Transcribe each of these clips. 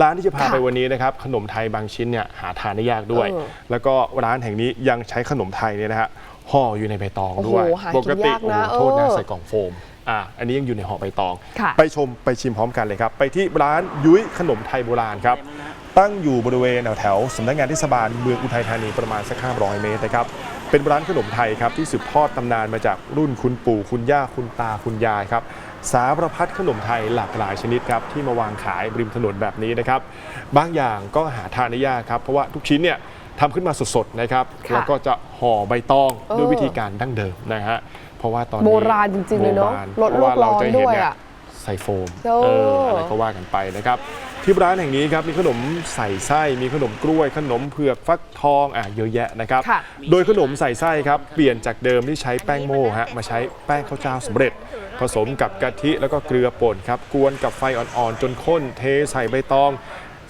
ร้านที่จะพาค่ะไปวันนี้นะครับขนมไทยบางชิ้นเนี่ยหาทานได้ยากด้วยเออแล้วก็ร้านแห่งนี้ยังใช้ขนมไทยเนี่ยนะฮะห่ออยู่ในใบตองโอ้โหด้วยหากินปกติยากโอ้นะโหโทษนะเออใส่กล่องโฟมอะอันนี้ยังอยู่ในห่อใบตองค่ะไปชมไปชิมพร้อมกันเลยครับ ไปที่ร้านยุ้ยขนมไทยโบราณครับ ตั้งอยู่บริเวณแถวๆสำนักงานเทศบาลเมืองอุทัยธานีประมาณสัก500เมตรนะครับ เป็นร้านขนมไทยครับที่สืบทอดตำนานมาจากรุ่นคุณปู่คุณย่าคุณตาคุณยายครับสารพัดขนมไทยหลากหลายชนิดครับที่มาวางขายริมถนนแบบนี้นะครับ บางอย่างก็หาทานได้ยากครับเพราะว่าทุกชิ้นเนี่ยทำขึ้นมาสดๆนะครับค่ะแล้วก็จะห่อใบตองเออด้วยวิธีการดั้งเดิมนะฮะเพราะว่าตอนนี้โบราณจริงๆเลยเนอะโบราณลดเพราะว่าโลกร้เราอนจะเห็นด้วยเนี่ยอะ ใส่โฟมโอ้ เอออะไรก็ว่ากันไปนะครับ ที่ร้านแห่งนี้ครับมีขนมใส่ไส้มีขนมกล้วย ขนมเผือกฟักทองอะเยอะแยะนะครับ ค่ะ โดยขนมใส่ไส้ครับเปลี่ยนจากเดิมที่ใช้แป้งโม่ฮะมาใช้แป้งข้าวเจ้าสำเร็จ ผสมกับกะทิแล้วก็เกลือป่นครับกวนกับไฟอ่อนๆ จนข้นเทใส่ใบตอง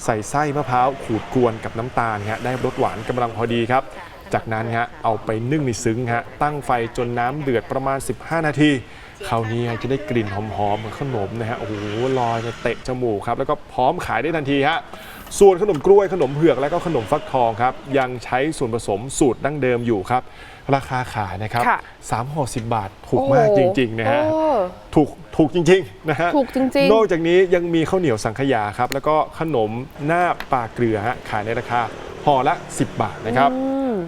ใส่ไส้มะพร้าวขูดกวนกับน้ำตาลฮะได้รสหวานกำลังพอดีครับ จากนั้นฮะเอาไปนึ่งในซึ้งฮะตั้งไฟจนน้ำเดือดประมาณ 15 นาทีคราวนี้จะได้กลิ่นหอมๆของขนมนะฮะโอ้โหลอยมาเตะจมูกครับ แล้วก็พร้อมขายได้ทันทีฮะส่วนขนมกล้วยขนมเผือกและก็ขนมฟักทองครับยังใช้ส่วนผสมสูตรดั้งเดิมอยู่ครับ ราคาขายนะครับค่ะสามห่อสิบบาทถูกมากจริงๆนะฮะโอ้ถูกถูกจริงๆนะฮะถูกจริงๆ นอกจากนี้ยังมีข้าวเหนียวสังขยาครับแล้วก็ขนมหน้าปลาเกลือฮะขายในราคา ห่อละ 10 บาทนะครับ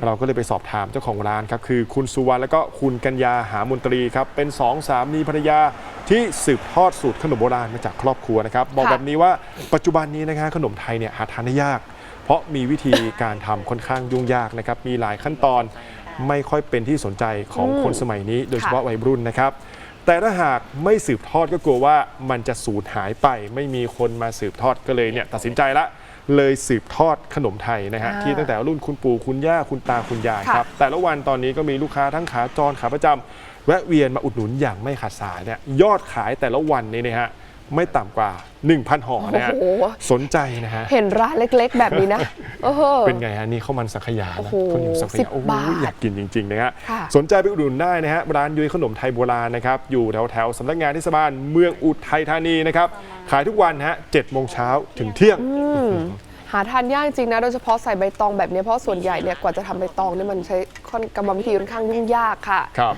เราก็เลยไปสอบถามเจ้าของร้านครับ คือคุณสุวรรณแล้วก็คุณกัญญาหามนตรีครับ เป็นสองสามีภรรยาที่สืบทอดสูตรขนมโบราณมาจากครอบครัวนะครับ บอกค่ะแบบนี้ว่าปัจจุบันนี้นะคะขนมไทยเนี่ยหาทานได้ยาก เพราะมีวิธีการทำค่อนข้างยุ่งยากนะครับมีหลายขั้นตอนไม่ค่อยเป็นที่สนใจของคนสมัยนี้ โดยเฉพาะวัยรุ่นนะครับ แต่ถ้าหากไม่สืบทอดก็กลัวว่ามันจะสูญหายไป ไม่มีคนมาสืบทอดก็เลยเนี่ยตัดสินใจละเลยสืบทอดขนมไทยนะฮะอ่าที่ตั้งแต่รุ่นคุณปู่คุณย่าคุณตาคุณยายค่ะครับ แต่ละวันตอนนี้ก็มีลูกค้าทั้งขาจรขาประจำแวะเวียนมาอุดหนุนอย่างไม่ขาดสายเนี่ยยอดขายแต่ละวันนี้นะฮะ ไม่ต่ำกว่า 1,000ห่อนะฮะโอ้โห สนใจนะฮะ เห็นร้านเล็กๆ แบบนี้นะเออเป็นไงฮะนี่ข้าวมันสังขยาโอ้นะโหข้าวเหนียวสังขสิยาบโอ้โหบาทอยากกินจริงๆนะฮะค่ะ สนใจไปอุดหนุนได้นะฮะร้านยุ้ยขนมไทยโบราณนะครับอยู่แถวแถวๆสำนักงานเทศบาลเมืองอุทัยธานีนะครับขายทุกวันฮะ7โมงเช้าถึงเที่ยง หาทานยากจริงนะ โดยเฉพาะใส่ใบตองแบบนี้เพราะส่วนใหญ่เนี่ยกว่าจะทำใบตองเนี่ยมันใช้ค่อนกรรมวิธีค่อนข้างยุ่งยากค่ะ ครับ